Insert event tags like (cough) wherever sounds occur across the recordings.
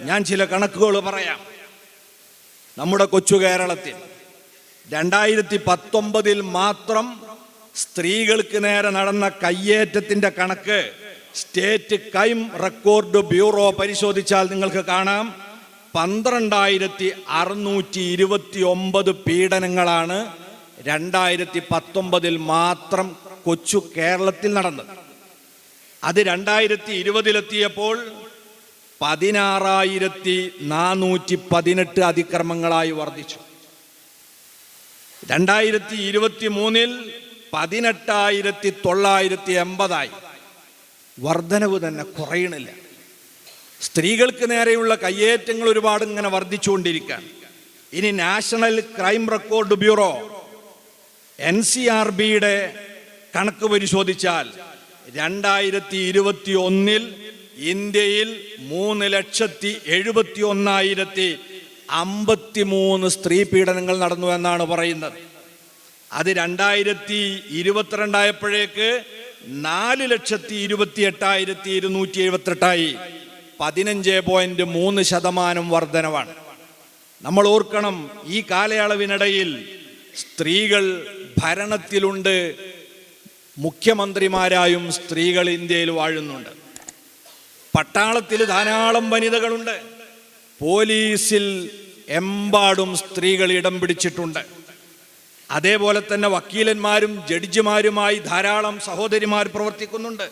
ഞാൻ ചില കണക്കുകൾ പറയാം. നമ്മുടെ കൊച്ചു കേരളത്തിൽ രണ്ടായിരത്തി പത്തൊമ്പതിൽ മാത്രം സ്ത്രീകൾക്ക് നേരെ നടന്ന കയ്യേറ്റത്തിന്റെ കണക്ക് സ്റ്റേറ്റ് ക്രൈം റെക്കോർഡ് ബ്യൂറോ പരിശോധിച്ചാൽ നിങ്ങൾക്ക് കാണാം. പന്ത്രണ്ടായിരത്തി അറുന്നൂറ്റി ഇരുപത്തി ഒമ്പത് പീഡനങ്ങളാണ് രണ്ടായിരത്തി പത്തൊമ്പതിൽ മാത്രം കൊച്ചു കേരളത്തിൽ നടന്നത്. അത് രണ്ടായിരത്തി ഇരുപതിലെത്തിയപ്പോൾ പതിനാറായിരത്തി നാനൂറ്റി പതിനെട്ട് അതിക്രമങ്ങളായി വർദ്ധിച്ചു. രണ്ടായിരത്തി ഇരുപത്തി മൂന്നിൽ പതിനെട്ടായിരത്തി തൊള്ളായിരത്തി എൺപതായി വർധനവ് തന്നെ കുറയണില്ല. സ്ത്രീകൾക്ക് നേരെയുള്ള കയ്യേറ്റങ്ങൾ ഒരുപാട് ഇങ്ങനെ വർദ്ധിച്ചുകൊണ്ടിരിക്കുകയാണ്. ഇനി national crime record bureau N C R ബിയുടെ കണക്ക് പരിശോധിച്ചാൽ രണ്ടായിരത്തി ഇരുപത്തി ഒന്നിൽ ഇന്ത്യയിൽ മൂന്ന് ലക്ഷത്തി എഴുപത്തി ഒന്നായിരത്തി അമ്പത്തി മൂന്ന് സ്ത്രീ പീഡനങ്ങൾ നടന്നു എന്നാണ് പറയുന്നത്. അത് രണ്ടായിരത്തി ഇരുപത്തിരണ്ടായപ്പോഴേക്ക് നാല് ലക്ഷത്തി ഇരുപത്തി എട്ടായിരത്തി ഇരുന്നൂറ്റി എഴുപത്തെട്ടായി പതിനഞ്ച് പോയിന്റ് മൂന്ന് ശതമാനം വർധനവാണ്. നമ്മൾ ഓർക്കണം ഈ കാലയളവിനിടയിൽ സ്ത്രീകൾ ഭരണത്തിലുണ്ട് മുഖ്യമന്ത്രിമാരായും സ്ത്രീകൾ ഇന്ത്യയിൽ വാഴുന്നുണ്ട്. പട്ടാളത്തിൽ ധാരാളം വനിതകളുണ്ട്. പോലീസിൽ എമ്പാടും സ്ത്രീകൾ ഇടം പിടിച്ചിട്ടുണ്ട്. അതേപോലെ തന്നെ വക്കീലന്മാരും ജഡ്ജിമാരുമായി ധാരാളം സഹോദരിമാർ പ്രവർത്തിക്കുന്നുണ്ട്.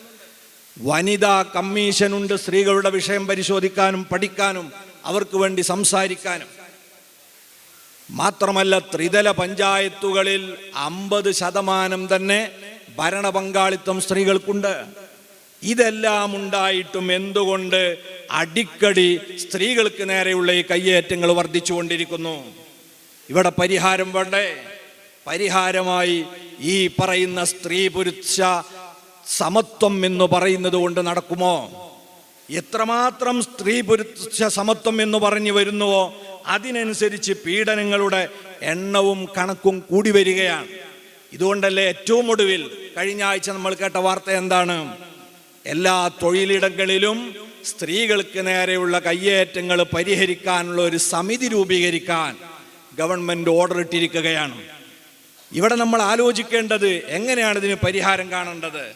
വനിതാ കമ്മീഷനുണ്ട് സ്ത്രീകളുടെ വിഷയം പരിശോധിക്കാനും പഠിക്കാനും അവർക്ക് വേണ്ടി സംസാരിക്കാനും. മാത്രമല്ല ത്രിതല പഞ്ചായത്തുകളിൽ അമ്പത് ശതമാനം തന്നെ ഭരണ പങ്കാളിത്തം സ്ത്രീകൾക്കുണ്ട്. ഇതെല്ലാം ഉണ്ടായിട്ടും എന്തുകൊണ്ട് അടിക്കടി സ്ത്രീകൾക്ക് നേരെയുള്ള ഈ കയ്യേറ്റങ്ങൾ വർദ്ധിച്ചുകൊണ്ടിരിക്കുന്നു? ഇവിടെ പരിഹാരം വേണ്ടേ? പരിഹാരമായി ഈ പറയുന്ന സ്ത്രീ പുരുഷ സമത്വം എന്ന് പറയുന്നത് കൊണ്ട് നടക്കുമോ? എത്രമാത്രം സ്ത്രീ പുരുഷ സമത്വം എന്ന് പറഞ്ഞു വരുന്നുവോ? അതിനനുസരിച്ച് പീഡനങ്ങളുടെ എണ്ണവും കണക്കും കൂടി വരികയാണ്. ഇതുകൊണ്ടല്ലേ ഏറ്റവും ഒടുവിൽ കഴിഞ്ഞ ആഴ്ച നമ്മൾ കേട്ട വാർത്ത എന്താണ്? എല്ലാ തൊഴിലിടങ്ങളിലും സ്ത്രീകൾക്ക് നേരെയുള്ള കയ്യേറ്റങ്ങൾ പരിഹരിക്കാനുള്ള ഒരു സമിതി രൂപീകരിക്കാൻ ഗവൺമെന്റ് ഓർഡർ ഇട്ടിരിക്കുകയാണ്. ഇവിടെ നമ്മൾ ആലോചിക്കേണ്ടത് എങ്ങനെയാണ് ഇതിന് പരിഹാരം കാണേണ്ടത്?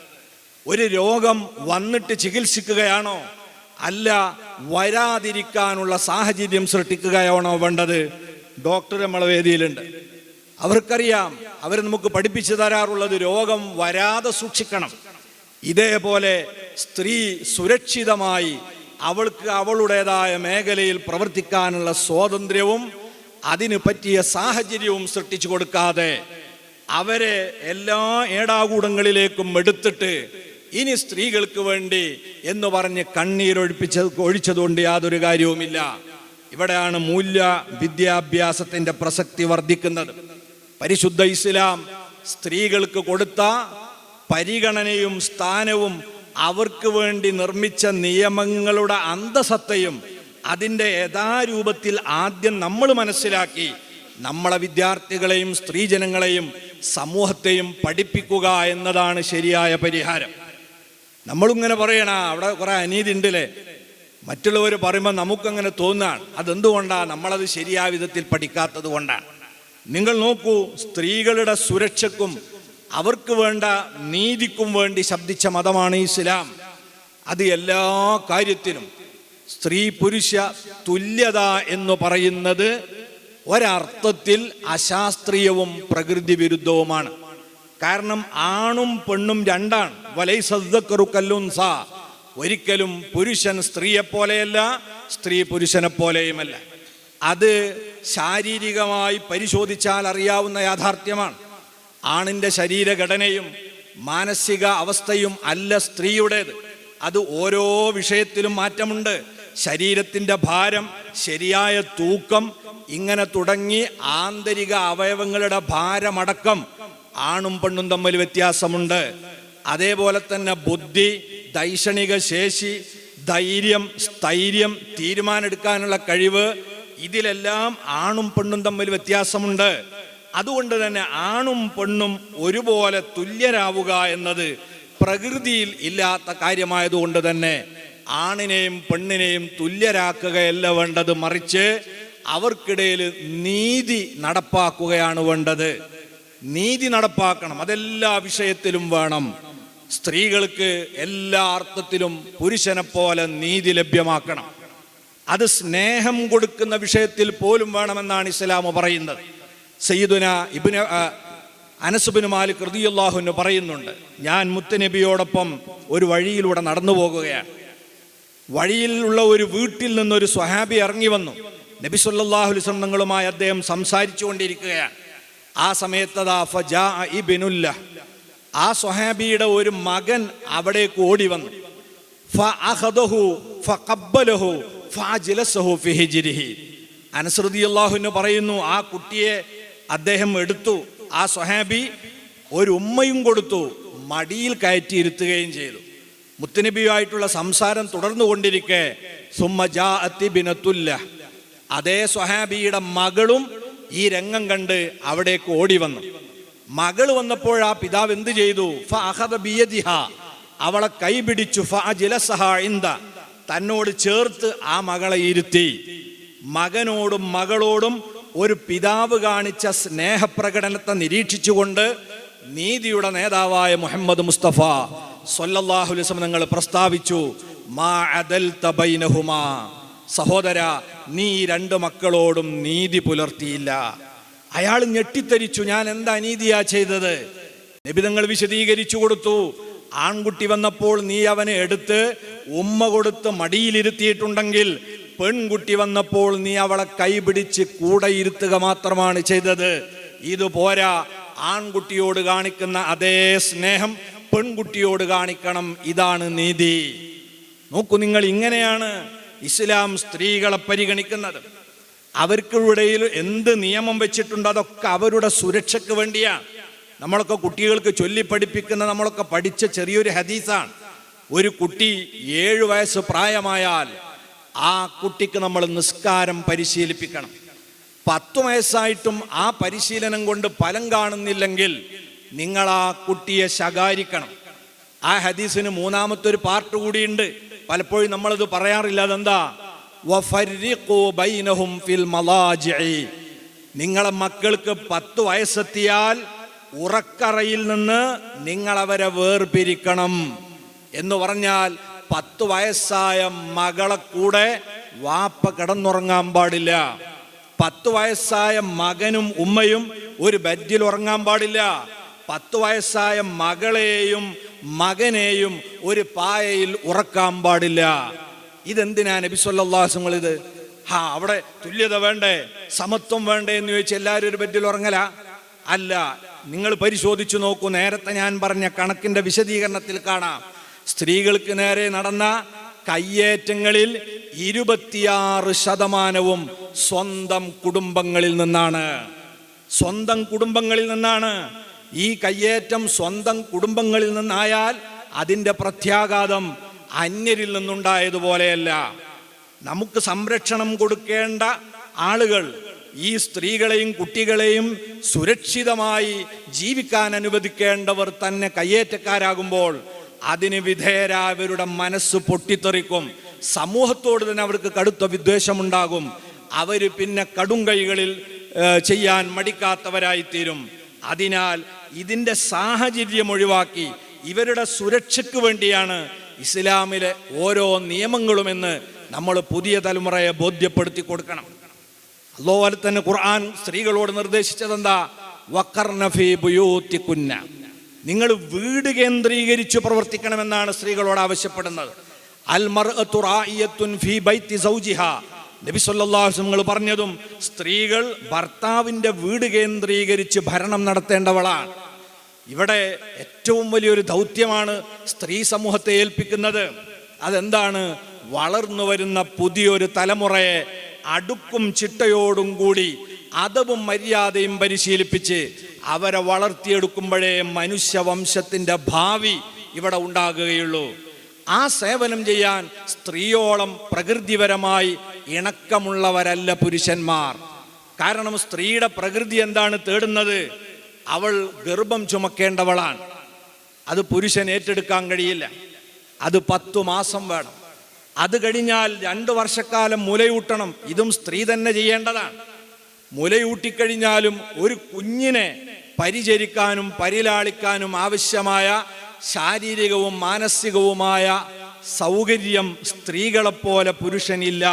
ഒരു രോഗം വന്നിട്ട് ചികിത്സിക്കുകയാണോ? അല്ല വരാതിരിക്കാനുള്ള സാഹചര്യം സൃഷ്ടിക്കുകയാണോ വേണ്ടത്? ഡോക്ടർ നമ്മളെ വേദിയിലുണ്ട്. അവർക്കറിയാം അവർ നമുക്ക് പഠിപ്പിച്ചു തരാറുള്ളത് രോഗം വരാതെ സൂക്ഷിക്കണം. ഇതേപോലെ സ്ത്രീ സുരക്ഷിതമായി അവൾക്ക് അവളുടേതായ മേഖലയിൽ പ്രവർത്തിക്കാനുള്ള സ്വാതന്ത്ര്യവും അതിന് പറ്റിയ സാഹചര്യവും സൃഷ്ടിച്ചു കൊടുക്കാതെ അവരെ എല്ലാ ഏടാകൂടങ്ങളിലേക്കും എടുത്തിട്ട് ഇനി സ്ത്രീകൾക്ക് വേണ്ടി എന്ന് പറഞ്ഞ് കണ്ണീരൊഴിപ്പിച്ച ഒഴിച്ചതുകൊണ്ട് യാതൊരു കാര്യവുമില്ല. ഇവിടെയാണ് മൂല്യ വിദ്യാഭ്യാസത്തിന്റെ പ്രസക്തി വർദ്ധിക്കുന്നത്. പരിശുദ്ധ ഇസ്ലാം സ്ത്രീകൾക്ക് കൊടുത്ത പരിഗണനയും സ്ഥാനവും അവർക്ക് വേണ്ടി നിർമ്മിച്ച നിയമങ്ങളുടെ അന്തസത്തയും അതിന്റെ യഥാരൂപത്തിൽ ആദ്യം നമ്മൾ മനസ്സിലാക്കി നമ്മളെ വിദ്യാർത്ഥികളെയും സ്ത്രീജനങ്ങളെയും സമൂഹത്തെയും പഠിപ്പിക്കുക എന്നതാണ് ശരിയായ പരിഹാരം. നമ്മളിങ്ങനെ പറയണ അവിടെ കുറെ അനീതി ഉണ്ടല്ലേ മറ്റുള്ളവർ പറയുമ്പോൾ നമുക്കങ്ങനെ തോന്നുകയാണ് അതെന്തുകൊണ്ടാണ് നമ്മളത് ശരിയായ വിധത്തിൽ പഠിക്കാത്തത് കൊണ്ടാണ്. നിങ്ങൾ നോക്കൂ സ്ത്രീകളുടെ സുരക്ഷയ്ക്കും അവർക്ക് വേണ്ട നീതിക്കും വേണ്ടി ശബ്ദിച്ച മതമാണ് ഇസ്ലാം. അത് എല്ലാ കാര്യത്തിനും സ്ത്രീ പുരുഷ തുല്യത എന്ന് പറയുന്നത് ഒരർത്ഥത്തിൽ അശാസ്ത്രീയവും പ്രകൃതി വിരുദ്ധവുമാണ് കാരണം ആണും പെണ്ണും രണ്ടാണ്. വലൈ സദ്ദക്കറുക്കല്ലുൻസ ഒരിക്കലും പുരുഷൻ സ്ത്രീയെ പോലെയല്ല സ്ത്രീ പുരുഷനെ പോലെയുമല്ല. അത് ശാരീരികമായി പരിശോധിച്ചാൽ അറിയാവുന്ന യാഥാർത്ഥ്യമാണ്. ആണിന്റെ ശരീരഘടനയും മാനസിക അവസ്ഥയും അല്ല സ്ത്രീയുടേത്. അത് ഓരോ വിഷയത്തിലും മാറ്റമുണ്ട്. ശരീരത്തിന്റെ ഭാരം ശരിയായ തൂക്കം ഇങ്ങനെ തുടങ്ങി ആന്തരിക അവയവങ്ങളുടെ ഭാരമടക്കം ആണും പെണ്ണും തമ്മിൽ വ്യത്യാസമുണ്ട്. അതേപോലെ തന്നെ ബുദ്ധി ദൈക്ഷണിക ശേഷി ധൈര്യം സ്ഥൈര്യം തീരുമാനമെടുക്കാനുള്ള കഴിവ് ഇതിലെല്ലാം ആണും പെണ്ണും തമ്മിൽ വ്യത്യാസമുണ്ട്. അതുകൊണ്ട് തന്നെ ആണും പെണ്ണും ഒരുപോലെ തുല്യരാവുക എന്നത് പ്രകൃതിയിൽ ഇല്ലാത്ത കാര്യമായതുകൊണ്ട് തന്നെ ആണിനെയും പെണ്ണിനെയും തുല്യരാക്കുകയല്ല വേണ്ടത് മറിച്ച് അവർക്കിടയിൽ നീതി നടപ്പാക്കുകയാണ് വേണ്ടത്. നീതി നടപ്പാക്കണം അതെല്ലാ വിഷയത്തിലും വേണം. സ്ത്രീകൾക്ക് എല്ലാ അർത്ഥത്തിലും പുരുഷനെ പോലെ നീതി ലഭ്യമാക്കണം. അത് സ്നേഹം കൊടുക്കുന്ന വിഷയത്തിൽ പോലും വേണമെന്നാണ് ഇസ്ലാം പറയുന്നത്. സയ്യിദുന ഇബിന് അനസുബിന് മാലിക് റതിയുള്ളാഹുവിന് പറയുന്നുണ്ട് ഞാൻ മുത്തനബിയോടൊപ്പം ഒരു വഴിയിലൂടെ നടന്നു പോകുകയാണ്. വഴിയിലുള്ള ഒരു വീട്ടിൽ നിന്നൊരു സ്വഹാബി ഇറങ്ങി വന്നു. നബി വസല്ലം തങ്ങളുമായി അദ്ദേഹം സംസാരിച്ചു കൊണ്ടിരിക്കുകയാണ്. ആ സമയത്തതാ ഫജാ ഇബിനുല്ല. ആ സ്വഹാബിയുടെ ഒരു മകൻ അവിടേക്ക് ഓടി വന്നു. അനസൃതി റളിയല്ലാഹു പറയുന്നു ആ കുട്ടിയെ അദ്ദേഹം എടുത്തു. ആ സ്വഹാബി ഒരു ഉമ്മയും കൊടുത്തു. മടിയിൽ കയറ്റിയിരുത്തുകയും ചെയ്തു. മുത്തനബിയുമായിട്ടുള്ള സംസാരം തുടർന്നു കൊണ്ടിരിക്കെ. ജാ ബിനത്തുല്ല. അതേ സ്വഹാബിയുടെ മകളും ഈ രംഗം കണ്ട് അവിടേക്ക് ഓടി വന്നു. മകൾ വന്നപ്പോൾ ആ പിതാവ് എന്ത് ചെയ്തു? അവളെ കൈപിടിച്ചു തന്നോട് ചേർത്ത് ആ മകളെ ഇരുത്തി. മകനോടും മകളോടും ഒരു പിതാവ് കാണിച്ച സ്നേഹപ്രകടനത്തെ നിരീക്ഷിച്ചുകൊണ്ട് നീതിയുടെ നേതാവായ മുഹമ്മദ് മുസ്തഫ സൊല്ലാഹുലിസം നിങ്ങൾ പ്രസ്താവിച്ചു മാ അദൽത ബൈനഹുമാ. സഹോദര നീ രണ്ട് മക്കളോടും നീതി പുലർത്തിയില്ല. അയാൾ ഞെട്ടിത്തരിച്ചു ഞാൻ എന്താ അനീതിയാ ചെയ്തത്? നിബിതങ്ങൾ വിശദീകരിച്ചു കൊടുത്തു ആൺകുട്ടി വന്നപ്പോൾ നീ അവനെ എടുത്ത് ഉമ്മ കൊടുത്ത് മടിയിലിരുത്തിയിട്ടുണ്ടെങ്കിൽ പെൺകുട്ടി വന്നപ്പോൾ നീ അവളെ കൈപിടിച്ച് കൂടെ ഇരുത്തുക മാത്രമാണ് ചെയ്തത്. ഇത് പോരാ. ആൺകുട്ടിയോട് കാണിക്കുന്ന അതേ സ്നേഹം പെൺകുട്ടിയോട് കാണിക്കണം. ഇതാണ് നീതി. നോക്കൂ നിങ്ങൾ ഇങ്ങനെയാണ് ഇസ്ലാം സ്ത്രീകളെ പരിഗണിക്കുന്നത്. അവർക്കിടയിൽ എന്ത് നിയമം വെച്ചിട്ടുണ്ട് അതൊക്കെ അവരുടെ സുരക്ഷയ്ക്ക് വേണ്ടിയാണ് നമ്മളൊക്കെ കുട്ടികൾക്ക് ചൊല്ലി പഠിപ്പിക്കുന്ന നമ്മളൊക്കെ പഠിച്ച ചെറിയൊരു ഹദീസാണ്. ഒരു കുട്ടി ഏഴു വയസ്സ് പ്രായമായാൽ ആ കുട്ടിക്ക് നമ്മൾ നിസ്കാരം പരിശീലിപ്പിക്കണം. പത്ത് വയസ്സായിട്ടും ആ പരിശീലനം കൊണ്ട് ഫലം കാണുന്നില്ലെങ്കിൽ നിങ്ങൾ ആ കുട്ടിയെ ശകാരിക്കണം. ആ ഹദീസിന് മൂന്നാമത്തെ ഒരു പാർട്ട് കൂടിയുണ്ട്. പലപ്പോഴും നമ്മളത് പറയാറില്ല. അതെന്താ. നിങ്ങളെ മക്കൾക്ക് പത്ത് വയസ്സെത്തിയാൽ ഉറക്കറയിൽ നിന്ന് നിങ്ങളവരെ വേർപിരിക്കണം. എന്ന് പറഞ്ഞാൽ പത്ത് വയസ്സായ മകളെ കൂടെ വാപ്പ കിടന്നുറങ്ങാൻ പാടില്ല. പത്ത് വയസ്സായ മകനും ഉമ്മയും ഒരു ബെഡിൽ ഉറങ്ങാൻ പാടില്ല. പത്ത് വയസ്സായ മകളെയും മകനെയും ഒരു പായയിൽ ഉറക്കാൻ പാടില്ല. ഇതെന്തിനാ നബി സല്ലാസങ്ങൾ ഇത്? ഹാ അവിടെ തുല്യത വേണ്ടേ? സമത്വം വേണ്ടേ എന്ന് ചോദിച്ച് എല്ലാവരും ഒരു ബെഡിൽ ഉറങ്ങല? അല്ല നിങ്ങൾ പരിശോധിച്ചു നോക്കൂ. നേരത്തെ ഞാൻ പറഞ്ഞ കണക്കിന്റെ വിശദീകരണത്തിൽ കാണാം. സ്ത്രീകൾക്ക് നേരെ നടന്ന കയ്യേറ്റങ്ങളിൽ ഇരുപത്തിയാറ് ശതമാനവും സ്വന്തം കുടുംബങ്ങളിൽ നിന്നാണ്. സ്വന്തം കുടുംബങ്ങളിൽ നിന്നാണ്. ഈ കയ്യേറ്റം സ്വന്തം കുടുംബങ്ങളിൽ നിന്നായാൽ അതിന്റെ പ്രത്യാഘാതം അന്യരിൽ നിന്നുണ്ടായതുപോലെയല്ല നമുക്ക് സംരക്ഷണം കൊടുക്കേണ്ട ആളുകൾ ഈ സ്ത്രീകളെയും കുട്ടികളെയും സുരക്ഷിതമായി ജീവിക്കാൻ അനുവദിക്കേണ്ടവർ തന്നെ കയ്യേറ്റക്കാരാകുമ്പോൾ അതിന് വിധേയരായവരുടെ മനസ്സ് പൊട്ടിത്തെറിക്കും. സമൂഹത്തോട് തന്നെ അവർക്ക് കടുത്ത വിദ്വേഷമുണ്ടാകും. അവർ പിന്നെ കടും കൈകളിൽ ഏഹ്, ചെയ്യാൻ മടിക്കാത്തവരായിത്തീരും. അതിനാൽ ഇതിന്റെ സാഹചര്യം ഒഴിവാക്കി ഇവരുടെ സുരക്ഷയ്ക്ക് വേണ്ടിയാണ് ഇസ്ലാമിലെ ഓരോ നിയമങ്ങളുമെന്ന് നമ്മൾ പുതിയ തലമുറയെ ബോധ്യപ്പെടുത്തി കൊടുക്കണം. അതുപോലെ തന്നെ ഖുർആൻ സ്ത്രീകളോട് നിർദ്ദേശിച്ചത് എന്താ വക്കർനഫി ബുയൂത്തിക്കുന്ന. നിങ്ങൾ വീട് കേന്ദ്രീകരിച്ച് പ്രവർത്തിക്കണമെന്നാണ് സ്ത്രീകളോട് ആവശ്യപ്പെടുന്നത്. വസല്ലം പറഞ്ഞതും സ്ത്രീകൾ ഭർത്താവിന്റെ വീട് കേന്ദ്രീകരിച്ച് ഭരണം നടത്തേണ്ടവളാണ്. ഇവിടെ ഏറ്റവും വലിയൊരു ദൗത്യമാണ് സ്ത്രീ സമൂഹത്തെ ഏൽപ്പിക്കുന്നത്. അതെന്താണ്? വളർന്നു വരുന്ന പുതിയൊരു തലമുറയെ അടുക്കും ചിട്ടയോടും കൂടി അതവും മര്യാദയും പരിശീലിപ്പിച്ച് അവരെ വളർത്തിയെടുക്കുമ്പോഴേ മനുഷ്യവംശത്തിന്റെ ഭാവി ഇവിടെ ഉണ്ടാകുകയുള്ളൂ. ആ സേവനം ചെയ്യാൻ സ്ത്രീയോളം പ്രകൃതിപരമായി ഇണക്കമുള്ളവരല്ല പുരുഷന്മാർ. കാരണം സ്ത്രീയുടെ പ്രകൃതി എന്താണ് തേടുന്നത്? അവൾ ഗർഭം ചുമക്കേണ്ടവളാണ്. അത് പുരുഷൻ ഏറ്റെടുക്കാൻ കഴിയില്ല. അത് പത്തു മാസം വേണം. അത് കഴിഞ്ഞാൽ രണ്ട് വർഷക്കാലം മുലയൂട്ടണം. ഇതും സ്ത്രീ തന്നെ ചെയ്യേണ്ടതാണ്. മുലയൂട്ടിക്കഴിഞ്ഞാലും ഒരു കുഞ്ഞിനെ പരിചരിക്കാനും പരിലാളിക്കാനും ആവശ്യമായ ശാരീരികവും മാനസികവുമായ സൗകര്യം സ്ത്രീകളെപ്പോലെ പുരുഷനില്ല.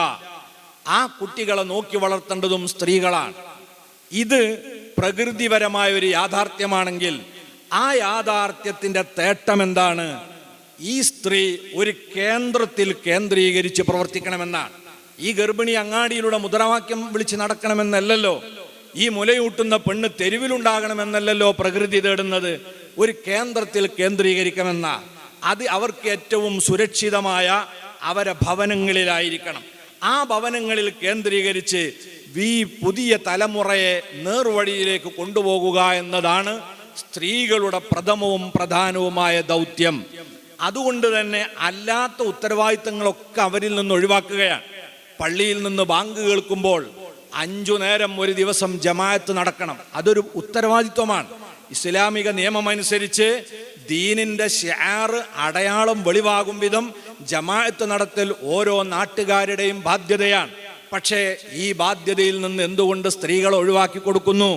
ആ കുട്ടികളെ നോക്കി വളർത്തേണ്ടതും സ്ത്രീകളാണ്. ഇത് പ്രകൃതിപരമായ ഒരു യാഥാർത്ഥ്യമാണെങ്കിൽ ആ യാഥാർത്ഥ്യത്തിന്റെ തേട്ടം എന്താണ്? ഈ സ്ത്രീ ഒരു കേന്ദ്രത്തിൽ കേന്ദ്രീകരിച്ച് പ്രവർത്തിക്കണമെന്നാണ്. ഈ ഗർഭിണി അങ്ങാടിയിലൂടെ മുദ്രാവാക്യം വിളിച്ച് നടക്കണമെന്നല്ലല്ലോ. ഈ മുലയൂട്ടുന്ന പെണ്ണ് തെരുവിലുണ്ടാകണമെന്നല്ലല്ലോ പ്രകൃതി തേടുന്നത്. ഒരു കേന്ദ്രത്തിൽ കേന്ദ്രീകരിക്കണമെന്ന. അത് അവർക്ക് ഏറ്റവും സുരക്ഷിതമായ അവരെ ഭവനങ്ങളിലായിരിക്കണം. ആ ഭവനങ്ങളിൽ കേന്ദ്രീകരിച്ച് ഈ പുതിയ തലമുറയെ നേർവഴിയിലേക്ക് കൊണ്ടുപോകുക എന്നതാണ് സ്ത്രീകളുടെ പ്രഥമവും പ്രധാനവുമായ ദൗത്യം. അതുകൊണ്ട് തന്നെ അല്ലാത്ത ഉത്തരവാദിത്തങ്ങളൊക്കെ അവരിൽ നിന്ന് ഒഴിവാക്കുകയാണ്. പള്ളിയിൽ നിന്ന് ബാങ്ക് കേൾക്കുമ്പോൾ അഞ്ചു നേരം ഒരു ദിവസം ജമാഅത്ത് നടക്കണം. അതൊരു ഉത്തരവാദിത്വമാണ്. ഇസ്ലാമിക നിയമമനുസരിച്ച് ദീനിന്റെ ഷാറ് അടയാളം വെളിവാകും വിധം ജമാഅത്ത് നടത്തൽ ഓരോ നാട്ടുകാരുടെയും ബാധ്യതയാണ്. പക്ഷേ ഈ ബാധ്യതയിൽ നിന്ന് എന്തുകൊണ്ട് സ്ത്രീകളെ ഒഴിവാക്കി കൊടുക്കുന്നു?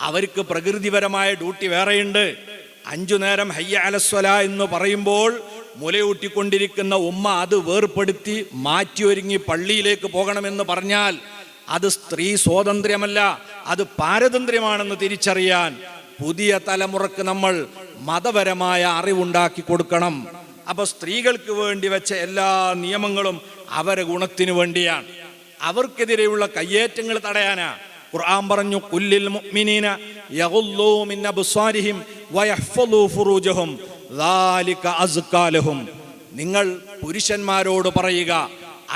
അവർക്ക് പ്രകൃതിപരമായ ഡ്യൂട്ടി വേറെയുണ്ട്. അഞ്ചു നേരം ഹയ്യ അലസ്വല എന്ന് പറയുമ്പോൾ മുലയൂട്ടിക്കൊണ്ടിരിക്കുന്ന ഉമ്മ അത് വേർപ്പെടുത്തി മാറ്റിയൊരുങ്ങി പള്ളിയിലേക്ക് പോകണമെന്ന് പറഞ്ഞാൽ അത് സ്ത്രീ സ്വാതന്ത്ര്യമല്ല അത് പാരതന്ത്ര്യമാണെന്ന് തിരിച്ചറിയാൻ പുതിയ തലമുറയ്ക്ക് നമ്മൾ മതപരമായ അറിവുണ്ടാക്കി കൊടുക്കണം. അപ്പൊ സ്ത്രീകൾക്ക് വേണ്ടി വെച്ച എല്ലാ നിയമങ്ങളും അവരെ ഗുണത്തിനു വേണ്ടിയാണ്. അവർക്കെതിരെയുള്ള കയ്യേറ്റങ്ങൾ തടയാനാ ഖുർആൻ പറഞ്ഞു കുല്ലിൽ മുഅ്മിനീന യഗുല്ലൂ മിൻ അബ്സാരിഹിം വയഹ്ഫളൂ ഫുറൂജഹും ദാലിക അസ്കാലഹും നിങ്ങൾ പുരുഷന്മാരോട് പറയുക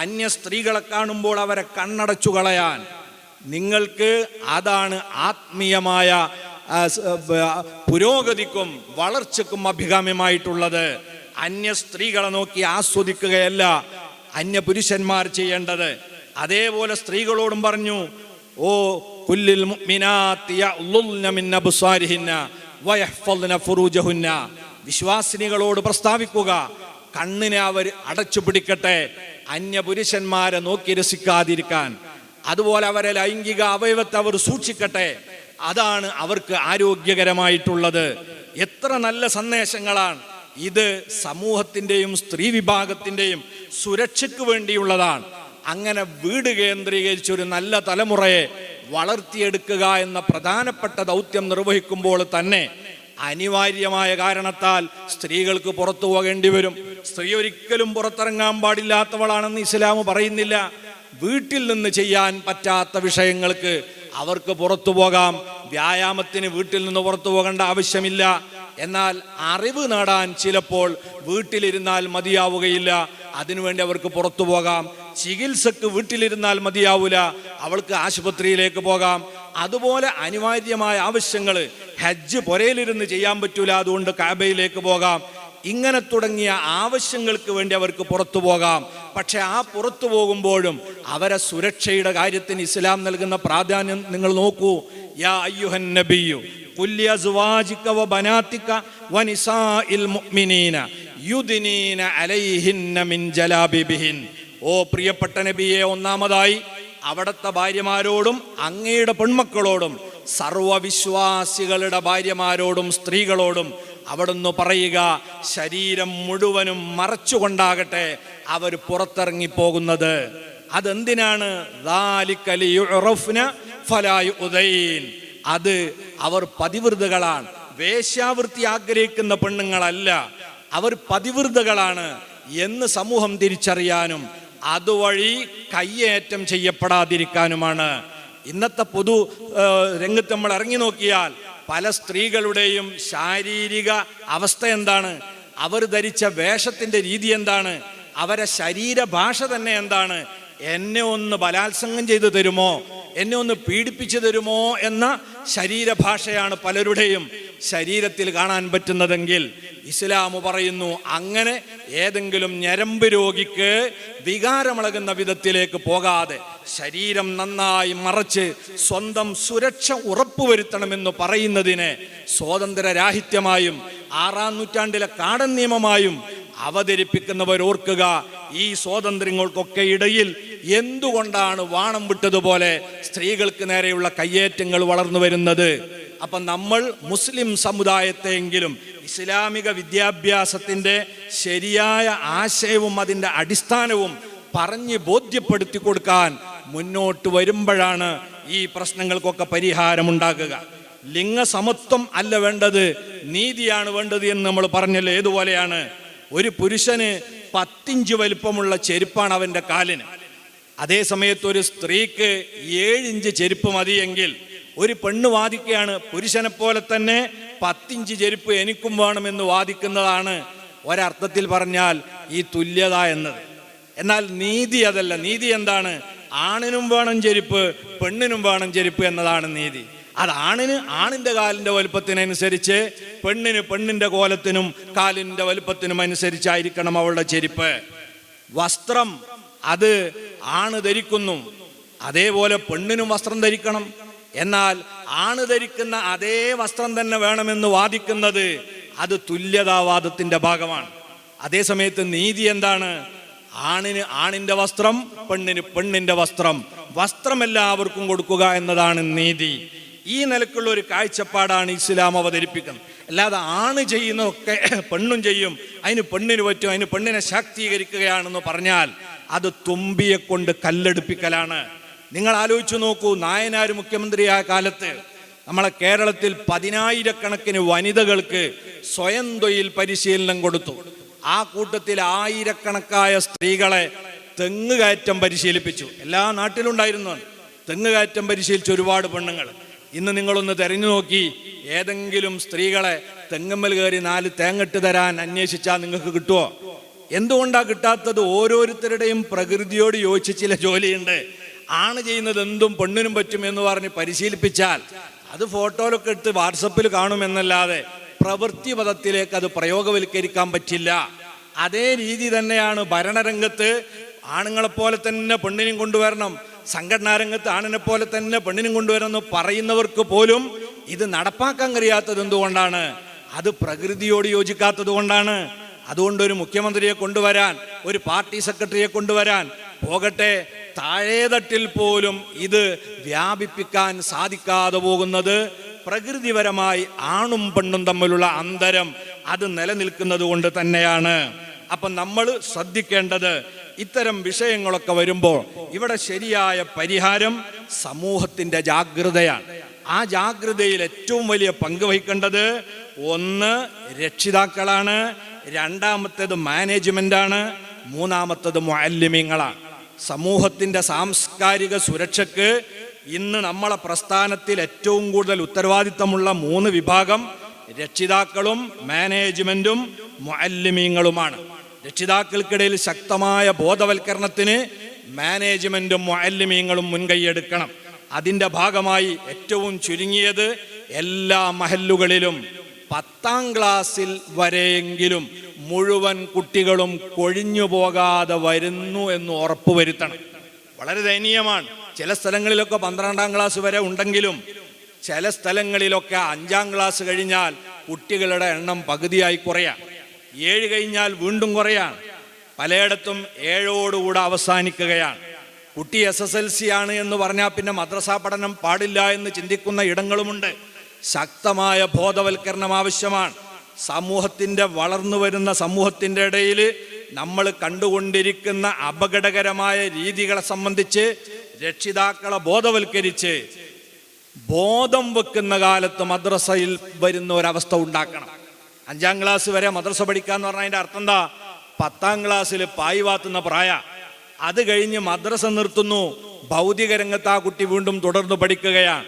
അന്യ സ്ത്രീകളെ കാണുമ്പോൾ അവരെ കണ്ണടച്ചു കളയാൻ. നിങ്ങൾക്ക് അതാണ് ആത്മീയമായ പുരോഗതിക്കും വളർച്ചക്കും അഭികാമ്യമായിട്ടുള്ളത്. അന്യ സ്ത്രീകളെ നോക്കി ആസ്വദിക്കുകയല്ല അന്യ പുരുഷന്മാർ ചെയ്യേണ്ടത്. അതേപോലെ സ്ത്രീകളോടും പറഞ്ഞു ഓ കുല്ലിൽ വിശ്വാസിനികളോട് പ്രസ്താവിക്കുക കണ്ണിനെ അവർ അടച്ചു പിടിക്കട്ടെ. അന്യപുരുഷന്മാരെ നോക്കി രസിക്കാതിരിക്കാൻ. അതുപോലെ അവരെ ലൈംഗിക അവയവത്തെ അവർ സൂക്ഷിക്കട്ടെ. അതാണ് അവർക്ക് ആരോഗ്യകരമായിട്ടുള്ളത്. എത്ര നല്ല സന്ദേശങ്ങളാണ്. ഇത് സമൂഹത്തിന്റെയും സ്ത്രീ വിഭാഗത്തിന്റെയും സുരക്ഷയ്ക്ക് വേണ്ടിയുള്ളതാണ്. അങ്ങനെ വീട് കേന്ദ്രീകരിച്ച് ഒരു നല്ല തലമുറയെ വളർത്തിയെടുക്കുക എന്ന പ്രധാനപ്പെട്ട ദൗത്യം നിർവഹിക്കുമ്പോൾ തന്നെ അനിവാര്യമായ കാരണത്താൽ സ്ത്രീകൾക്ക് പുറത്തു പോകേണ്ടി വരും. സ്ത്രീ ഒരിക്കലും പുറത്തിറങ്ങാൻ പാടില്ലാത്തവളാണെന്ന് ഇസ്ലാം പറയുന്നില്ല. വീട്ടിൽ നിന്ന് ചെയ്യാൻ പറ്റാത്ത വിഷയങ്ങൾക്ക് അവർക്ക് പുറത്തു പോകാം. വ്യായാമത്തിന് വീട്ടിൽ നിന്ന് പുറത്തു പോകേണ്ട ആവശ്യമില്ല. എന്നാൽ അറിവ് നേടാൻ ചിലപ്പോൾ വീട്ടിലിരുന്നാൽ മതിയാവുകയില്ല. അതിനുവേണ്ടി അവർക്ക് പുറത്തു പോകാം. ചികിത്സക്ക് വീട്ടിലിരുന്നാൽ മതിയാവില്ല അവൾക്ക് ആശുപത്രിയിലേക്ക് പോകാം. അതുപോലെ അനിവാര്യമായ ആവശ്യങ്ങൾ ഹജ്ജ് പുരയിലിരുന്ന് ചെയ്യാൻ പറ്റൂല. അതുകൊണ്ട് കാബയിലേക്ക് പോകാം. ഇങ്ങനെ തുടങ്ങിയ ആവശ്യങ്ങൾക്ക് വേണ്ടി അവർക്ക് പുറത്തു പോകാം. പക്ഷെ ആ പുറത്തു പോകുമ്പോഴും അവരെ സുരക്ഷയുടെ കാര്യത്തിന് ഇസ്ലാം നൽകുന്ന പ്രാധാന്യം നിങ്ങൾ നോക്കൂ. യാ അയ്യുഹൻ നബിയു കുല്യ അസ്വാജിക വ ബനാതിക വ നിസാഇൽ മുഅ്മിനീന യുദ്നീന അലൈഹിന്ന മിൻ ജലാബിബിഹിൻ ഓ പ്രിയപ്പെട്ട നബിയെ ഒന്നാമതായി അവിടുത്തെ ഭാര്യമാരോടും അങ്ങയുടെ പെൺമക്കളോടും സർവവിശ്വാസികളുടെ ഭാര്യമാരോടും സ്ത്രീകളോടും അവിടുന്ന് പറയുക ശരീരം മുഴുവനും മറച്ചുകൊണ്ടാകട്ടെ അവർ പുറത്തിറങ്ങി പോകുന്നത് അതെന്തിനാണ് ذَلِكَ لِيُعْرَفْنَ فَلَا يُؤْذَيْنَ. അത് അവർ പതിവൃതകളാണ്. വേശ്യാവൃത്തി ആഗ്രഹിക്കുന്ന പെണ്ണുങ്ങളല്ല. അവർ പതിവൃതകളാണ് എന്ന് സമൂഹം തിരിച്ചറിയാനും അതുവഴി കയ്യേറ്റം ചെയ്യപ്പെടാതിരിക്കാനുമാണ്. ഇന്നത്തെ പൊതു രംഗത്ത് നമ്മൾ ഇറങ്ങി നോക്കിയാൽ പല സ്ത്രീകളുടെയും ശാരീരിക അവസ്ഥ എന്താണ്? അവർ ധരിച്ച വേഷത്തിന്റെ രീതി എന്താണ്? അവരെ ശരീരഭാഷ തന്നെ എന്താണ്? എന്നെ ഒന്ന് ബലാത്സംഗം ചെയ്തു തരുമോ? എന്നെ ഒന്ന് പീഡിപ്പിച്ചു തരുമോ എന്ന ശരീരഭാഷയാണ് പലരുടെയും ശരീരത്തിൽ കാണാൻ പറ്റുന്നതെങ്കിൽ ഇസ്ലാമു പറയുന്നു അങ്ങനെ ഏതെങ്കിലും ഞരമ്പ് രോഗിക്ക് വികാരമിളകുന്ന വിധത്തിലേക്ക് പോകാതെ ശരീരം നന്നായി മറച്ച് സ്വന്തം സുരക്ഷ ഉറപ്പുവരുത്തണമെന്ന് പറയുന്നതിനെ സ്വാതന്ത്ര്യരാഹിത്യമായും ആറാം നൂറ്റാണ്ടിലെ കാടൻ നിയമമായും അവതരിപ്പിക്കുന്നവർ ഓർക്കുക ഈ സ്വാതന്ത്ര്യങ്ങൾക്കൊക്കെ ഇടയിൽ എന്തുകൊണ്ടാണ് വാണം വിട്ടതുപോലെ സ്ത്രീകൾക്ക് നേരെയുള്ള കയ്യേറ്റങ്ങൾ വളർന്നു വരുന്നത്? അപ്പം നമ്മൾ മുസ്ലിം സമുദായത്തെയെങ്കിലും ഇസ്ലാമിക വിദ്യാഭ്യാസത്തിന്റെ ശരിയായ ആശയവും അതിന്റെ അടിസ്ഥാനവും പറഞ്ഞ് ബോധ്യപ്പെടുത്തി കൊടുക്കാൻ മുന്നോട്ട് വരുമ്പോഴാണ് ഈ പ്രശ്നങ്ങൾക്കൊക്കെ പരിഹാരമുണ്ടാകുക. ലിംഗസമത്വം അല്ല വേണ്ടത് നീതിയാണ് വേണ്ടത് എന്ന് നമ്മൾ പറഞ്ഞല്ലോ. ഏതുപോലെയാണ്? ഒരു പുരുഷന് പത്തിഞ്ച് വലിപ്പമുള്ള ചെരുപ്പാണ് അവന്റെ കാലിന്. അതേ സമയത്ത് ഒരു സ്ത്രീക്ക് ഏഴിഞ്ച് ചെരുപ്പ് മതിയെങ്കിൽ ഒരു പെണ്ണ് വാദിക്കുകയാണ് പുരുഷനെ പോലെ തന്നെ പത്തിഞ്ച് ചെരുപ്പ് എനിക്കും വേണമെന്ന് വാദിക്കുന്നതാണ് ഒരർത്ഥത്തിൽ പറഞ്ഞാൽ ഈ തുല്യത എന്നത്. എന്നാൽ നീതി അതല്ല. നീതി എന്താണ്? ആണിനും വേണം ചെരുപ്പ് പെണ്ണിനും വേണം ചെരുപ്പ് എന്നതാണ് നീതി. അത് ആണിന് ആണിന്റെ കാലിന്റെ വലുപ്പത്തിനനുസരിച്ച് പെണ്ണിന് പെണ്ണിന്റെ കോലത്തിനും കാലിന്റെ വലുപ്പത്തിനും അനുസരിച്ചായിരിക്കണം അവളുടെ ചെരുപ്പ്. വസ്ത്രം അത് ആണ് ധരിക്കുന്നു. അതേപോലെ പെണ്ണിനും വസ്ത്രം ധരിക്കണം. എന്നാൽ ആണ് ധരിക്കുന്ന അതേ വസ്ത്രം തന്നെ വേണമെന്ന് വാദിക്കുന്നത് അത് തുല്യതാവാദത്തിന്റെ ഭാഗമാണ്. അതേസമയത്ത് നീതി എന്താണ്? ആണിന് ആണിന്റെ വസ്ത്രം പെണ്ണിന് പെണ്ണിന്റെ വസ്ത്രം. വസ്ത്രം എല്ലാവർക്കും കൊടുക്കുക എന്നതാണ് നീതി. ഈ നിലക്കുള്ള ഒരു കാഴ്ചപ്പാടാണ് ഇസ്ലാം അവതരിപ്പിക്കുന്നത്. അല്ലാതെ ആണ് ചെയ്യുന്നതൊക്കെ (clears throat) പെണ്ണും ചെയ്യും അതിന് പെണ്ണിന് പറ്റും അതിന് പെണ്ണിനെ ശാക്തീകരിക്കുകയാണെന്ന് പറഞ്ഞാൽ അത് തുമ്പിയെ കൊണ്ട് കല്ലെടുപ്പിക്കലാണ്. നിങ്ങൾ ആലോചിച്ചു നോക്കൂ നായനാർ മുഖ്യമന്ത്രിയായ കാലത്ത്? നമ്മളെ കേരളത്തിൽ പതിനായിരക്കണക്കിന് വനിതകൾക്ക് സ്വയം തൊഴിൽ പരിശീലനം കൊടുത്തു. ആ കൂട്ടത്തിൽ ആയിരക്കണക്കായ സ്ത്രീകളെ തെങ്ങുകയറ്റം പരിശീലിപ്പിച്ചു. എല്ലാ നാട്ടിലുണ്ടായിരുന്നു തെങ്ങുകയറ്റം പരിശീലിച്ച ഒരുപാട് പെണ്ണുങ്ങൾ. ഇന്ന് നിങ്ങളൊന്ന് തെരഞ്ഞു നോക്കി. ഏതെങ്കിലും സ്ത്രീകളെ തെങ്ങമ്മൽ കയറി നാല് തേങ്ങട്ട് തരാൻ അന്വേഷിച്ചാൽ നിങ്ങൾക്ക് കിട്ടുമോ എന്തുകൊണ്ടാണ് കിട്ടാത്തത് ഓരോരുത്തരുടെയും പ്രകൃതിയോട് യോജിച്ച ചില ജോലിയുണ്ട്. ആണ് ചെയ്യുന്നത് എന്തും പെണ്ണിനും പറ്റും എന്ന് പറഞ്ഞ് പരിശീലിപ്പിച്ചാൽ അത് ഫോട്ടോയിലൊക്കെ എടുത്ത് വാട്സപ്പിൽ കാണുമെന്നല്ലാതെ പ്രവൃത്തി പദത്തിലേക്ക് അത് പ്രയോഗവൽക്കരിക്കാൻ പറ്റില്ല. അതേ രീതി തന്നെയാണ് ഭരണരംഗത്ത് ആണുങ്ങളെ പോലെ തന്നെ പെണ്ണിനും കൊണ്ടുവരണം. സംഘടനാ രംഗത്ത് ആണിനെ പോലെ തന്നെ പെണ്ണിനും കൊണ്ടുവരുമെന്ന് പറയുന്നവർക്ക് പോലും ഇത് നടപ്പാക്കാൻ കഴിയാത്തത് എന്തുകൊണ്ടാണ്? അത് പ്രകൃതിയോട് യോജിക്കാത്തത് കൊണ്ടാണ്. അതുകൊണ്ട് ഒരു മുഖ്യമന്ത്രിയെ കൊണ്ടുവരാൻ ഒരു പാർട്ടി സെക്രട്ടറിയെ കൊണ്ടുവരാൻ പോകട്ടെ താഴേതട്ടിൽ പോലും ഇത് വ്യാപിപ്പിക്കാൻ സാധിക്കാതെ പോകുന്നത് പ്രകൃതിപരമായി ആണും പെണ്ണും തമ്മിലുള്ള അന്തരം അത് നിലനിൽക്കുന്നത് കൊണ്ട് തന്നെയാണ്. അപ്പം നമ്മൾ ശ്രദ്ധിക്കേണ്ടത് ഇത്തരം വിഷയങ്ങളൊക്കെ വരുമ്പോൾ ഇവിടെ ശരിയായ പരിഹാരം സമൂഹത്തിന്റെ ജാഗ്രതയാണ്. ആ ജാഗ്രതയിൽ ഏറ്റവും വലിയ പങ്ക് വഹിക്കേണ്ടത് ഒന്ന് രക്ഷിതാക്കളാണ് രണ്ടാമത്തേത് മാനേജ്മെന്റാണ് മൂന്നാമത്തത് മാലിന്യങ്ങളാണ് സമൂഹത്തിന്റെ സാംസ്കാരിക സുരക്ഷയ്ക്ക് ഇന്ന് നമ്മളെ പ്രസ്ഥാനത്തിൽ ഏറ്റവും കൂടുതൽ ഉത്തരവാദിത്തമുള്ള മൂന്ന് വിഭാഗം രക്ഷിതാക്കളും മാനേജ്മെന്റും മുഅല്ലിമീങ്ങളുമാണ്. രക്ഷിതാക്കൾക്കിടയിൽ ശക്തമായ ബോധവൽക്കരണത്തിന് മാനേജ്മെന്റും മുഅല്ലിമീങ്ങളും മുൻകൈയെടുക്കണം. അതിന്റെ ഭാഗമായി ഏറ്റവും ചുരുങ്ങിയത് എല്ലാ മഹല്ലുകളിലും പത്താം ക്ലാസ്സിൽ വരെയെങ്കിലും മുഴുവൻ കുട്ടികളും കൊഴിഞ്ഞു പോകാതെ വരുന്നു എന്ന് ഉറപ്പുവരുത്തണം വളരെ ദയനീയമാണ്. ചില സ്ഥലങ്ങളിലൊക്കെ പന്ത്രണ്ടാം ക്ലാസ് വരെ ഉണ്ടെങ്കിലും ചില സ്ഥലങ്ങളിലൊക്കെ അഞ്ചാം ക്ലാസ് കഴിഞ്ഞാൽ കുട്ടികളുടെ എണ്ണം പകുതിയായി കുറയാം. ഏഴ് കഴിഞ്ഞാൽ വീണ്ടും കുറയാണ്. പലയിടത്തും ഏഴോടുകൂടെ അവസാനിക്കുകയാണ്. കുട്ടി എസ് എസ് എൽ സി ആണ് എന്ന് പറഞ്ഞാൽ പിന്നെ മദ്രസ പഠനം പാടില്ല എന്ന് ചിന്തിക്കുന്ന ഇടങ്ങളുമുണ്ട്. ശക്തമായ ബോധവൽക്കരണം ആവശ്യമാണ്. സമൂഹത്തിന്റെ വളർന്നു വരുന്ന സമൂഹത്തിന്റെ ഇടയിൽ നമ്മൾ കണ്ടുകൊണ്ടിരിക്കുന്ന അപകടകരമായ രീതികളെ സംബന്ധിച്ച് രക്ഷിതാക്കളെ ബോധവൽക്കരിച്ച് ബോധം വെക്കുന്ന കാലത്ത് മദ്രസയിൽ വരുന്ന ഒരവസ്ഥ ഉണ്ടാക്കണം. അഞ്ചാം ക്ലാസ് വരെ മദ്രസ പഠിക്കാന്ന് പറഞ്ഞാൽ അതിന്റെ അർത്ഥം എന്താ? പത്താം ക്ലാസ്സിൽ പായ് വാത്തുന്ന പ്രായ. അത് കഴിഞ്ഞ് മദ്രസ നിർത്തുന്നു. ഭൗതിക രംഗത്ത് ആ കുട്ടി വീണ്ടും തുടർന്ന് പഠിക്കുകയാണ്.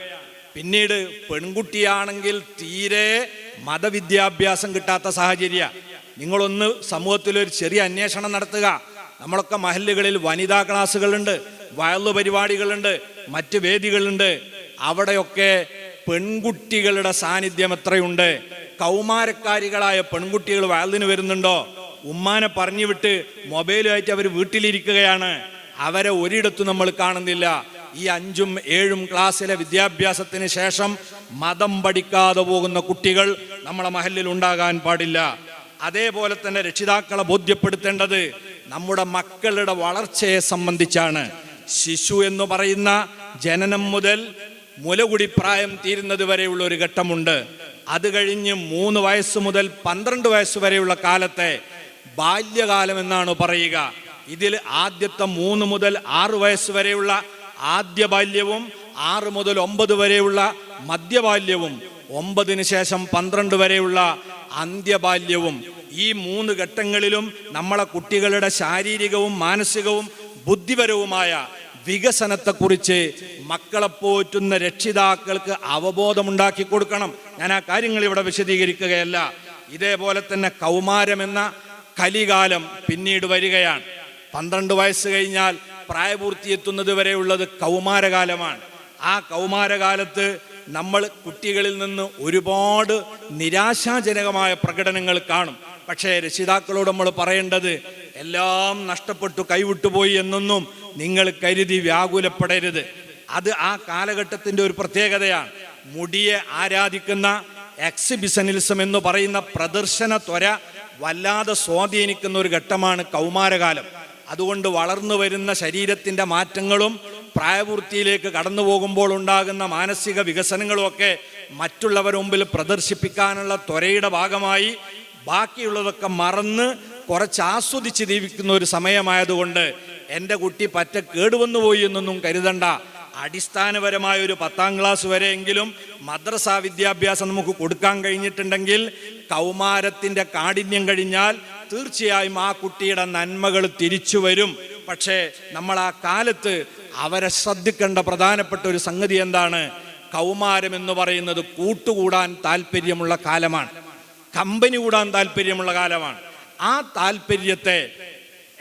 പിന്നീട് പെൺകുട്ടിയാണെങ്കിൽ തീരെ മതവിദ്യാഭ്യാസം കിട്ടാത്ത സാഹചര്യ. നിങ്ങളൊന്ന് സമൂഹത്തിൽ ഒരു ചെറിയ അന്വേഷണം നടത്തുക. നമ്മളൊക്കെ മഹല്ലുകളിൽ വനിതാ ക്ലാസ്സുകളുണ്ട് വയലു പരിപാടികളുണ്ട് മറ്റ് വേദികളുണ്ട്. അവിടെയൊക്കെ പെൺകുട്ടികളുടെ സാന്നിധ്യം എത്രയുണ്ട്? കൗമാരക്കാരികളായ പെൺകുട്ടികൾ വയലിന് വരുന്നുണ്ടോ? ഉമ്മാനെ പറഞ്ഞു വിട്ട് മൊബൈലുമായിട്ട് അവർ വീട്ടിലിരിക്കുകയാണ്. അവരെ ഒരിടത്തും നമ്മൾ കാണുന്നില്ല. ഈ അഞ്ചും ഏഴും ക്ലാസ്സിലെ വിദ്യാഭ്യാസത്തിന് ശേഷം മതം പഠിക്കാതെ പോകുന്ന കുട്ടികൾ നമ്മളെ മഹലിൽ ഉണ്ടാകാൻ പാടില്ല. അതേപോലെ തന്നെ രക്ഷിതാക്കളെ ബോധ്യപ്പെടുത്തേണ്ടത് നമ്മുടെ മക്കളുടെ വളർച്ചയെ സംബന്ധിച്ചാണ്. ശിശു എന്ന് പറയുന്ന ജനനം മുതൽ മുലകുടി പ്രായം തീരുന്നത് വരെയുള്ള ഒരു ഘട്ടമുണ്ട്. അത് കഴിഞ്ഞ് മൂന്ന് വയസ്സ് മുതൽ പന്ത്രണ്ട് വയസ്സ് വരെയുള്ള കാലത്തെ ബാല്യകാലം എന്നാണ് പറയുക. ഇതിൽ ആദ്യത്തെ മൂന്ന് മുതൽ ആറ് വയസ്സ് വരെയുള്ള ആദ്യ ബാല്യവും ആറ് മുതൽ ഒമ്പത് വരെയുള്ള മധ്യബാല്യവും ഒമ്പതിന് ശേഷം പന്ത്രണ്ട് വരെയുള്ള അന്ത്യബാല്യവും. ഈ മൂന്ന് ഘട്ടങ്ങളിലും നമ്മളെ കുട്ടികളുടെ ശാരീരികവും മാനസികവും ബുദ്ധിപരവുമായ വികസനത്തെക്കുറിച്ച് മക്കളെ പോറ്റുന്ന രക്ഷിതാക്കൾക്ക് അവബോധമുണ്ടാക്കി കൊടുക്കണം. ഞാൻ ആ കാര്യങ്ങൾ ഇവിടെ വിശദീകരിക്കുകയല്ല. ഇതേപോലെ തന്നെ കൗമാരം എന്ന കലികാലം പിന്നീട് വരികയാണ്. പന്ത്രണ്ട് വയസ്സ് കഴിഞ്ഞാൽ പ്രായപൂർത്തിയെത്തുന്നത് വരെയുള്ളത് കൗമാരകാലമാണ്. ആ കൗമാരകാലത്ത് നമ്മൾ കുട്ടികളിൽ നിന്ന് ഒരുപാട് നിരാശാജനകമായ പ്രകടനങ്ങൾ കാണും. പക്ഷേ രക്ഷിതാക്കളോട് നമ്മൾ പറയേണ്ടത് എല്ലാം നഷ്ടപ്പെട്ടു കൈവിട്ടുപോയി എന്നൊന്നും നിങ്ങൾ കരുതി വ്യാകുലപ്പെടരുത്. അത് ആ കാലഘട്ടത്തിന്റെ ഒരു പ്രത്യേകതയാണ്. മുടിയെ ആരാധിക്കുന്ന എക്സിബിഷനിസം എന്ന് പറയുന്ന പ്രദർശന ത്വര വല്ലാതെ സ്വാധീനിക്കുന്ന ഒരു ഘട്ടമാണ് കൗമാരകാലം. അതുകൊണ്ട് വളർന്നു വരുന്ന ശരീരത്തിന്റെ മാറ്റങ്ങളും പ്രായപൂർത്തിയിലേക്ക് കടന്നു പോകുമ്പോൾ ഉണ്ടാകുന്ന മാനസിക വികസനങ്ങളും ഒക്കെ മറ്റുള്ളവരുടെ മുമ്പിൽ പ്രദർശിപ്പിക്കാനുള്ള ത്വരയുടെ ഭാഗമായി ബാക്കിയുള്ളതൊക്കെ മറന്ന് കുറച്ച് ആസ്വദിച്ച് ജീവിക്കുന്ന ഒരു സമയമായതുകൊണ്ട് എന്റെ കുട്ടി പറ്റ കേടുവന്നു പോയി എന്നൊന്നും കരുതണ്ട. അടിസ്ഥാനപരമായ ഒരു പത്താം ക്ലാസ് വരെയെങ്കിലും മദ്രസ വിദ്യാഭ്യാസം നമുക്ക് കൊടുക്കാൻ കഴിഞ്ഞിട്ടുണ്ടെങ്കിൽ കൗമാരത്തിന്റെ കാഠിന്യം കഴിഞ്ഞാൽ തീർച്ചയായും ആ കുട്ടിയുടെ നന്മകൾ തിരിച്ചു വരും. പക്ഷേ നമ്മൾ ആ കാലത്ത് അവരെ ശ്രദ്ധിക്കേണ്ട പ്രധാനപ്പെട്ട ഒരു സംഗതി എന്താണ്? കൗമാരം എന്ന് പറയുന്നത് കൂട്ടുകൂടാൻ താല്പര്യമുള്ള കാലമാണ്. കമ്പനി കൂടാൻ താല്പര്യമുള്ള കാലമാണ്. ആ താല്പര്യത്തെ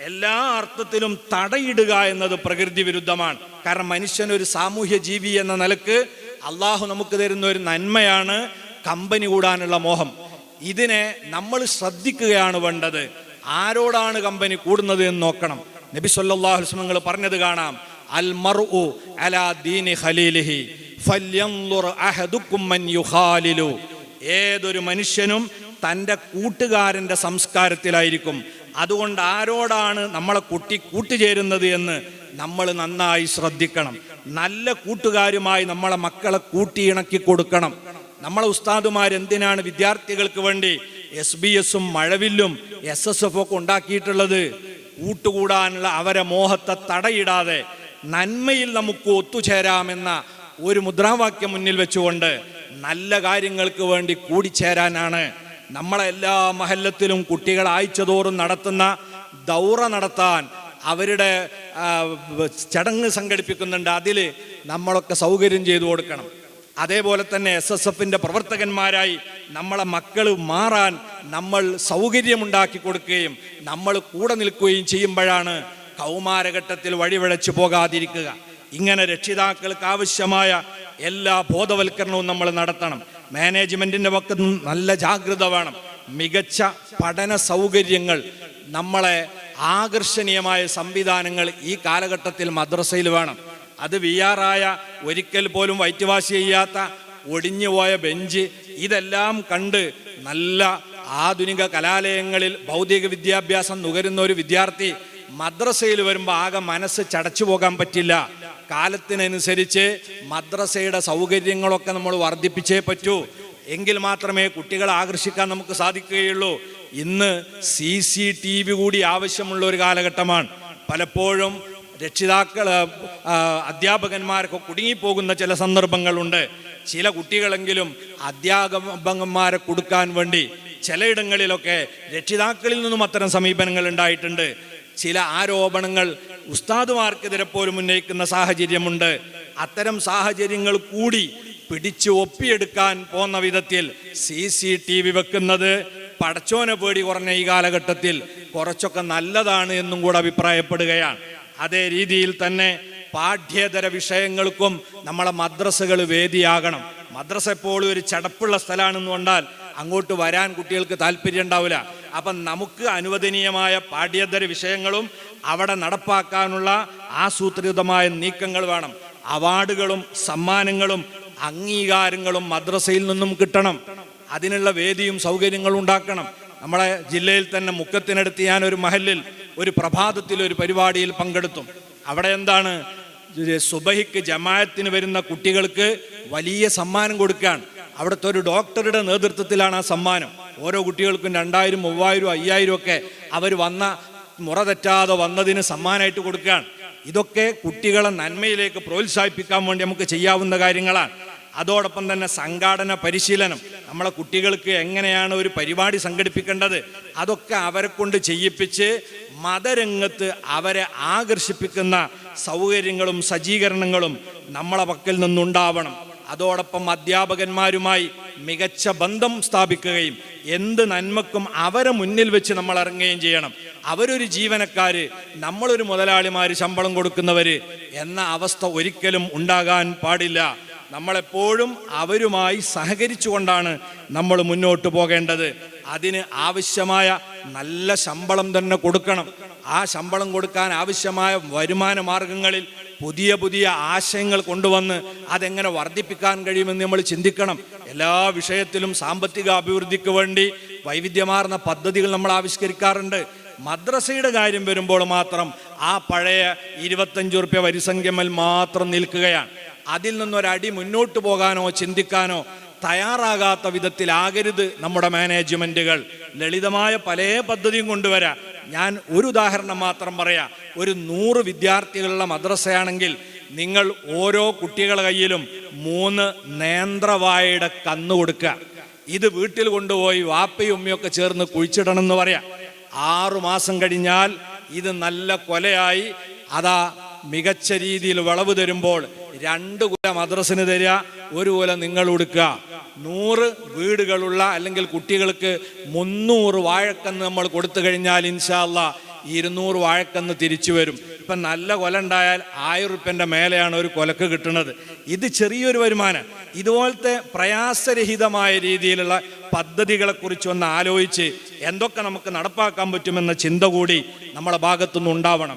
എല്ലാ അർത്ഥത്തിലും തടയിടുക എന്നത് പ്രകൃതി വിരുദ്ധമാണ്. കാരണം മനുഷ്യൻ ഒരു സാമൂഹ്യ ജീവി എന്ന നിലയ്ക്ക് അള്ളാഹു നമുക്ക് തരുന്ന ഒരു നന്മയാണ് കമ്പനി കൂടാനുള്ള മോഹം. ഇതിനെ നമ്മൾ ശ്രദ്ധിക്കുകയാണ് വേണ്ടത്. ആരോടാണ് കമ്പനി കൂടുന്നത് എന്ന് നോക്കണം. നബി വസല്ലം പറഞ്ഞത് കാണാം. അൽ മർഉ അലാ ദീനി ഖലീലിഹി മൻ ഏതൊരു മനുഷ്യനും തന്റെ കൂട്ടുകാരന്റെ സംസ്കാരത്തിലായിരിക്കും. അതുകൊണ്ട് ആരോടാണ് നമ്മളെ കുട്ടി കൂട്ടുചേരുന്നത് എന്ന് നമ്മൾ നന്നായി ശ്രദ്ധിക്കണം. നല്ല കൂട്ടുകാരുമായി നമ്മളെ മക്കളെ കൂട്ടിയിണക്കി കൊടുക്കണം. നമ്മളെ ഉസ്താദുമാർ എന്തിനാണ് വിദ്യാർത്ഥികൾക്ക് വേണ്ടി എസ് ബി എസും മഴവില്ലും എസ് എസ് എഫ് ഒക്കെ ഉണ്ടാക്കിയിട്ടുള്ളത്? കൂട്ടുകൂടാനുള്ള അവരെ മോഹത്തെ തടയിടാതെ നന്മയിൽ നമുക്ക് ഒത്തുചേരാമെന്ന ഒരു മുദ്രാവാക്യം മുന്നിൽ വെച്ചുകൊണ്ട് നല്ല കാര്യങ്ങൾക്ക് വേണ്ടി കൂടിച്ചേരാനാണ് നമ്മളെ എല്ലാ മഹല്ലത്തിലും കുട്ടികൾ ആഴ്ചതോറും നടത്തുന്ന ദൗറ നടത്താൻ അവരുടെ ചടങ്ങ് സംഘടിപ്പിക്കുന്നുണ്ട്. അതിൽ നമ്മളൊക്കെ സൗകര്യം ചെയ്തു കൊടുക്കണം. അതേപോലെ തന്നെ എസ് എസ് എഫിന്റെ പ്രവർത്തകന്മാരായി നമ്മളെ മക്കൾ മാറാൻ നമ്മൾ സൗകര്യമുണ്ടാക്കി കൊടുക്കുകയും നമ്മൾ കൂടെ നിൽക്കുകയും ചെയ്യുമ്പോഴാണ് കൗമാരഘട്ടത്തിൽ വഴിവിഴച്ചു പോകാതിരിക്കുക. ഇങ്ങനെ രക്ഷിതാക്കൾക്ക് ആവശ്യമായ എല്ലാ ബോധവൽക്കരണവും നമ്മൾ നടത്തണം. മാനേജ്മെന്റിന്റെ പക്കത്ത് നല്ല ജാഗ്രത വേണം. മികച്ച പഠന സൗകര്യങ്ങൾ നമ്മളെ ആകർഷണീയമായ സംവിധാനങ്ങൾ ഈ കാലഘട്ടത്തിൽ മദ്രസയിൽ വേണം. അത് വി ആറായ ഒരിക്കൽ പോലും വൈറ്റുവാശി ചെയ്യാത്ത ഒടിഞ്ഞുപോയ ബെഞ്ച് ഇതെല്ലാം കണ്ട് നല്ല ആധുനിക കലാലയങ്ങളിൽ ഭൗതിക വിദ്യാഭ്യാസം നുകരുന്ന ഒരു വിദ്യാർത്ഥി മദ്രസയിൽ വരുമ്പോൾ ആകെ മനസ്സ് ചടച്ചു പോകാൻ പറ്റില്ല. കാലത്തിനനുസരിച്ച് മദ്രസയുടെ സൗകര്യങ്ങളൊക്കെ നമ്മൾ വർദ്ധിപ്പിച്ചേ പറ്റൂ. എങ്കിൽ മാത്രമേ കുട്ടികളെ ആകർഷിക്കാൻ നമുക്ക് സാധിക്കുകയുള്ളൂ. ഇന്ന് സി സി ടി വി കൂടി ആവശ്യമുള്ള ഒരു കാലഘട്ടമാണ്. പലപ്പോഴും രക്ഷിതാക്കൾ അധ്യാപകന്മാരൊക്കെ കുടുങ്ങിപ്പോകുന്ന ചില സന്ദർഭങ്ങളുണ്ട്. ചില കുട്ടികളെങ്കിലും അധ്യാപകന്മാരെ കൊടുക്കാൻ വേണ്ടി ചിലയിടങ്ങളിലൊക്കെ രക്ഷിതാക്കളിൽ നിന്നും അത്തരം സമീപനങ്ങൾ ഉണ്ടായിട്ടുണ്ട്. ചില ആരോപണങ്ങൾ ഉസ്താദുമാർക്കെതിരെ പോലും ഉന്നയിക്കുന്ന സാഹചര്യമുണ്ട്. അത്തരം സാഹചര്യങ്ങൾ കൂടി പിടിച്ചു ഒപ്പിയെടുക്കാൻ പോന്ന വിധത്തിൽ സി സി ടി വി വെക്കുന്നത് പടച്ചോനെ പേടി കുറഞ്ഞ ഈ കാലഘട്ടത്തിൽ കുറച്ചൊക്കെ നല്ലതാണ് എന്നും കൂടെ അഭിപ്രായപ്പെടുകയാണ്. അതേ രീതിയിൽ തന്നെ പാഠ്യേതര വിഷയങ്ങൾക്കും നമ്മളെ മദ്രസകൾ വേദിയാകണം. മദ്രസ എപ്പോഴും ഒരു ചടപ്പുള്ള സ്ഥലമാണെന്ന് അങ്ങോട്ട് വരാൻ കുട്ടികൾക്ക് താല്പര്യം ഉണ്ടാവില്ല. അപ്പം നമുക്ക് അനുവദനീയമായ പാഠ്യേതര വിഷയങ്ങളും അവിടെ നടപ്പാക്കാനുള്ള ആസൂത്രിതമായ നീക്കങ്ങൾ വേണം. അവാർഡുകളും സമ്മാനങ്ങളും അംഗീകാരങ്ങളും മദ്രസയിൽ നിന്നും കിട്ടണം. അതിനുള്ള വേദിയും സൗകര്യങ്ങളും ഉണ്ടാക്കണം. നമ്മളെ ജില്ലയിൽ തന്നെ മുക്കത്തിനടുത്ത് ഞാൻ ഒരു മഹലിൽ ഒരു പ്രഭാതത്തിൽ ഒരു പരിപാടിയിൽ പങ്കെടുത്തു. അവിടെ എന്താണ്? സുബഹിക്ക് ജമായത്തിന് വരുന്ന കുട്ടികൾക്ക് വലിയ സമ്മാനം കൊടുക്കുകയാണ്. അവിടുത്തെ ഒരു ഡോക്ടറുടെ നേതൃത്വത്തിലാണ് ആ സമ്മാനം. ഓരോ കുട്ടികൾക്കും രണ്ടായിരം മൂവായിരം അയ്യായിരം ഒക്കെ അവർ വന്ന മുറ തെറ്റാതെ വന്നതിന് സമ്മാനമായിട്ട് കൊടുക്കുകയാണ്. ഇതൊക്കെ കുട്ടികളെ നന്മയിലേക്ക് പ്രോത്സാഹിപ്പിക്കാൻ വേണ്ടി നമുക്ക് ചെയ്യാവുന്ന കാര്യങ്ങളാണ്. അതോടൊപ്പം തന്നെ സംഘാടന പരിശീലനം. നമ്മളെ കുട്ടികൾക്ക് എങ്ങനെയാണ് ഒരു പരിപാടി സംഘടിപ്പിക്കേണ്ടത്? അതൊക്കെ അവരെ കൊണ്ട് ചെയ്യിപ്പിച്ച് മതരംഗത്ത് അവരെ ആകർഷിപ്പിക്കുന്ന സൗകര്യങ്ങളും സജ്ജീകരണങ്ങളും നമ്മളെ പക്കൽ നിന്നുണ്ടാവണം. അതോടൊപ്പം അധ്യാപകന്മാരുമായി മികച്ച ബന്ധം സ്ഥാപിക്കുകയും എന്ത് നന്മക്കും അവരെ മുന്നിൽ വെച്ച് നമ്മൾ ഇറങ്ങുകയും ചെയ്യണം. അവരൊരു ജീവനക്കാര് നമ്മളൊരു മുതലാളിമാര് ശമ്പളം കൊടുക്കുന്നവര് എന്ന അവസ്ഥ ഒരിക്കലും ഉണ്ടാകാൻ പാടില്ല. നമ്മളെപ്പോഴും അവരുമായി സഹകരിച്ചുകൊണ്ടാണ് നമ്മൾ മുന്നോട്ട് പോകേണ്ടത്. അതിന് ആവശ്യമായ നല്ല ശമ്പളം തന്നെ കൊടുക്കണം. ആ ശമ്പളം കൊടുക്കാൻ ആവശ്യമായ വരുമാന മാർഗങ്ങളിൽ പുതിയ പുതിയ ആശയങ്ങൾ കൊണ്ടുവന്ന് അതെങ്ങനെ വർദ്ധിപ്പിക്കാൻ കഴിയുമെന്ന് നമ്മൾ ചിന്തിക്കണം. എല്ലാ വിഷയത്തിലും സാമ്പത്തിക അഭിവൃദ്ധിക്ക് വേണ്ടി വൈവിധ്യമാർന്ന പദ്ധതികൾ നമ്മൾ ആവിഷ്കരിക്കാറുണ്ട്. മദ്രസയുടെ കാര്യം വരുമ്പോൾ മാത്രം ആ പഴയ ഇരുപത്തഞ്ച് റുപ്യ വരിസംഖ്യമൽ മാത്രം നിൽക്കുകയാണ്. അതിൽ നിന്നൊരടി മുന്നോട്ട് പോകാനോ ചിന്തിക്കാനോ തയ്യാറാകാത്ത വിധത്തിലാകരുത് നമ്മുടെ മാനേജ്മെന്റുകൾ. ലളിതമായ പല പദ്ധതിയും കൊണ്ടുവരാം. ഞാൻ ഒരു ഉദാഹരണം മാത്രം പറയാം. ഒരു നൂറ് വിദ്യാർത്ഥികളുള്ള മദ്രസയാണെങ്കിൽ നിങ്ങൾ ഓരോ കുട്ടികളുടെ കയ്യിലും മൂന്ന് നേന്ത്രവായയുടെ കന്ന് കൊടുക്കുക. ഇത് വീട്ടിൽ കൊണ്ടുപോയി വാപ്പയും ഉമ്മയൊക്കെ ചേർന്ന് കുഴിച്ചിടണം എന്ന് പറയാം. ആറു മാസം കഴിഞ്ഞാൽ ഇത് നല്ല കൊലയായി. അതാ മികച്ച രീതിയിൽ വളവ് തരുമ്പോൾ രണ്ട് കുല മദ്രസിന് തരിക ഒരു കുല നിങ്ങൾ കൊടുക്കുക നൂറ് വീടുകളുള്ള അല്ലെങ്കിൽ കുട്ടികൾക്ക് മുന്നൂറ് വാഴക്കന്ന് നമ്മൾ കൊടുത്തു കഴിഞ്ഞാൽ ഇൻഷാല്ല ഇരുന്നൂറ് വാഴക്കന്ന് തിരിച്ചു വരും. ഇപ്പം നല്ല കൊല ഉണ്ടായാൽ ആയിരം റുപ്യന്റെ മേലെയാണ് ഒരു കൊലക്ക് കിട്ടുന്നത്. ഇത് ചെറിയൊരു വരുമാനം. ഇതുപോലത്തെ പ്രയാസരഹിതമായ രീതിയിലുള്ള പദ്ധതികളെക്കുറിച്ച് ഒന്ന് ആലോചിച്ച് എന്തൊക്കെ നമുക്ക് നടപ്പാക്കാൻ പറ്റുമെന്ന ചിന്ത കൂടി നമ്മളെ ഭാഗത്തുനിന്ന് ഉണ്ടാവണം.